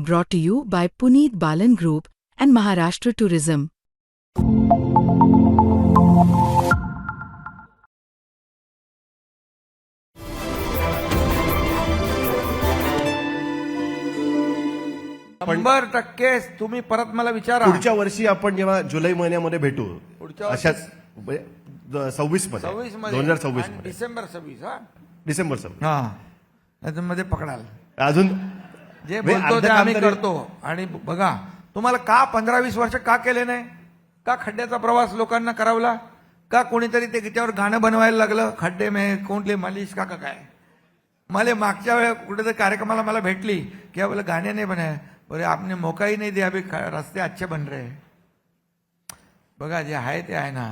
brought to you by Puneet Balan Group and Maharashtra Tourism. शंभर टक्के तुम्ही परत मला विचारा. पुढच्या वर्षी आपण जेव्हा जुलै महिन्यामध्ये भेटू पुढच्या वर्षी- अशाच सव्वीसमध्ये सव्वीस दोन मध्ये हजार सव्वीस आणि मध्ये. डिसेंबर सव्वीस हा? डिसेंबर सव्वीस. हा. त्याच्यामध्ये पकडाल. अजून जे बोलतो ते आम्ही करतो. आणि बघा तुम्हाला का पंधरा वीस वर्ष का केले नाही? का खड्ड्याचा प्रवास लोकांना करावला? का कोणीतरी ते त्याच्यावर गाणं बनवायला लागलं? खड्डे में कोणते मालिश का काय? मला मागच्या वेळेला कुठेतरी कार्यक्रमाला मला भेटली की बोले गाणे नाही बनाय बोले आपने मौका ही नाही दिया अभी रस्ते अच्छे बन रहे हैं." बघा जे आहे ते आहे ना.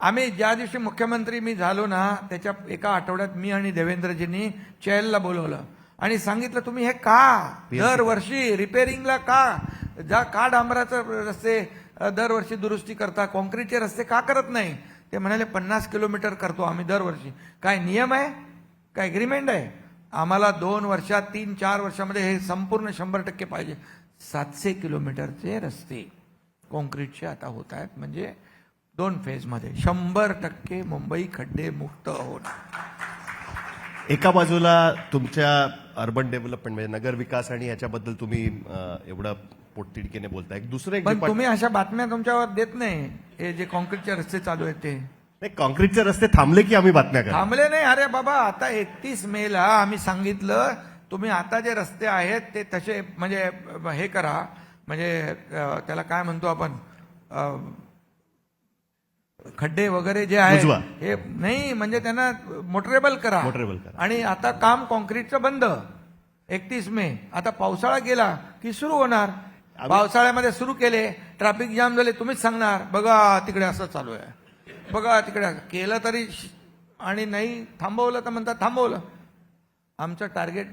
आम्ही ज्या दिवशी मुख्यमंत्री मी झालो ना त्याच्या एका आठवड्यात मी आणि देवेंद्रजींनी चेलला बोलवलं. आणि सांगितलं तुम्ही हे का? दरवर्षी रिपेअरिंगला का? जा का डांबराचं रस्ते दरवर्षी दुरुस्ती करता कॉन्क्रीटचे रस्ते का करत नाही? ते म्हणाले पन्नास किलोमीटर करतो आम्ही दरवर्षी काय नियम आहे? काय एग्रीमेंट आहे? आम्हाला दोन वर्षात तीन चार वर्षामध्ये हे संपूर्ण शंभर टक्के पाहिजे. सातशे किलोमीटरचे रस्ते कॉन्क्रीटचे आता होत आहेत. म्हणजे दोन फेजमध्ये. शंभर टक्के मुंबई खड्डे मुक्त होणार. एका बाजूला तुमच्या अर्बन डेव्हलपमेंट म्हणजे नगर विकास आणि याच्याबद्दल तुम्ही एवढं पोटतिडकीने बोलताय. एक दुसरं एक पण तुम्ही अशा बातम्या तुमच्यावर देत नाही. हे जे कॉन्क्रीटचे रस्ते चालू आहेत ते. नाही कॉन्क्रीटचे रस्ते थांबले की आम्ही बातम्या करा थांबले नाही. अरे बाबा आता एकतीस मे ला आम्ही सांगितलं तुम्ही आता जे रस्ते आहेत ते तसे म्हणजे हे करा. म्हणजे अं, त्याला काय म्हणतो आपण? अं, खड्डे वगैरे जे आहे. हे नाही म्हणजे त्यांना मोटरेबल करा. Motorable करा. आणि आता काम कॉन्क्रीटचं बंद. एकतीस मे. आता पावसाळा गेला की सुरू होणार. पावसाळ्यामध्ये सुरू केले ट्रॅफिक जाम झाले तुम्हीच सांगणार बघा तिकडे असं चालू आहे. बघा तिकडे केलं तरी श- आणि नाही थांबवलं तर म्हणतात थांबवलं. आमचं टार्गेट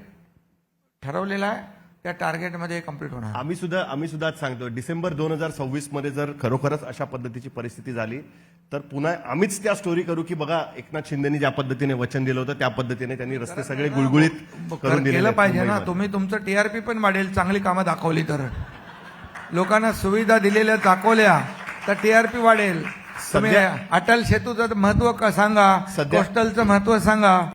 ठरवलेलं आहे. त्या टार्गेटमध्ये कंप्लीट होणार. आम्ही सुद्धा आम्ही सुद्धा आज सांगतो डिसेंबर दोन हजार सव्वीसमध्ये जर खरोखरच अशा पद्धतीची परिस्थिती झाली तर पुन्हा आम्हीच त्या स्टोरी करू की बघा एकनाथ शिंदेनी ज्या पद्धतीने वचन दिलं होतं त्या पद्धतीने त्यांनी रस्ते सगळे गुळगुळीत करून दिलेले केलं आहेत पाहिजे ना. तुम्ही तुमचं टीआरपी पण वाढेल चांगली कामं दाखवली तर. लोकांना सुविधा दिलेल्या दाखवल्या तर टीआरपी वाढेल. अटल सेतूचं महत्त्व का सांगा सध्या- कोस्टलचं महत्त्व सांगा.